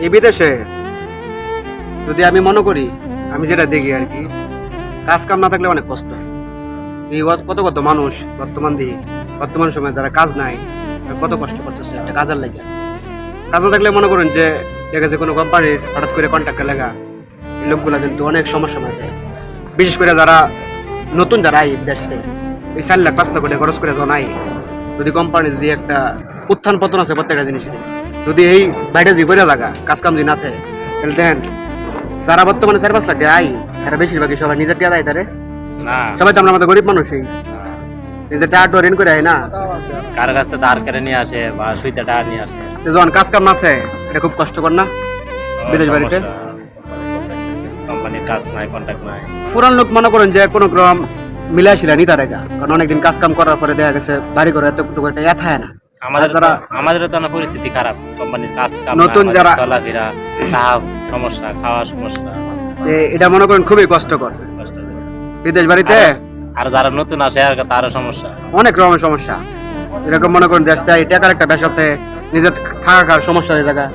এই বিদেশে? যদি আমি মনে করি, আমি যেটা দেখি আর কি, কাজ কাম না থাকলে অনেক কষ্ট এই কত- কত মানুষ বর্তমান দিয়ে বর্তমান সময়ে যারা কাজ নাই কত কষ্ট করতেছে একটা কাজের লাগে কাজ না থাকলে মনে করুন যে, দেখা যায় কোনো কোম্পানির হঠাৎ করে কন্ট্যাক্টে লাগা, এই লোকগুলা কিন্তু অনেক সমস্যা মাঝে যায়। বিশেষ করে যারা নতুন যারা আই থেকে, এই চার লাখ, পাঁচ লাখ কোটি খরচ করে যখন আই যদি কোম্পানির যদি একটা উত্থান পতন আছে প্রত্যেকটা জিনিসের যদি এই বাইরে যে করে লাগা কাজ কাম যদি না থাকে তাহলে দেখেন যারা বর্তমানে চার পাঁচ লাখ টাকা আই তারা বেশিরভাগই সবাই নিজের টাকা দেয় তারে। সবাই তো আমরা মতো গরিব মানুষই নিজের টাকা ঋণ করে আয় না। কার কাছ থেকে ধার করে নিয়ে আসে বা সুইতে টাকা নিয়ে আসে। তো যখন কাজ কাম থাকে এটা খুব কষ্টকর না? বিদেশ বাড়িতে? কোম্পানির কাজ নাই কন্ট্যাক্ট নাই। পুরান লোক মনে করেন যে কোনো ক্রম মিলাইছিল নিতে রেখা কারণ অনেকদিন কাজ কাম করার পরে দেখা গেছে বাড়ি করে এতটুকু একটা ইয়া থাকে না। আমাদের যারা- তো- না পরিস্থিতি খারাপ। কোম্পানির কাজ কাম নতুন যারা- চলাফেরা খাওয়া সমস্যা খাওয়া সমস্যা। যে এটা মনে করেন খুবই কষ্টকর। কষ্ট। বিদেশ বাড়িতে? আর যারা নতুন আসে আর তারও সমস্যা। অনেক রকমের সমস্যা। এরকম মনে করেন দেশটা টাকার একটা ব্যবসা নিজের থাকার সমস্যা হয়ে জায়গা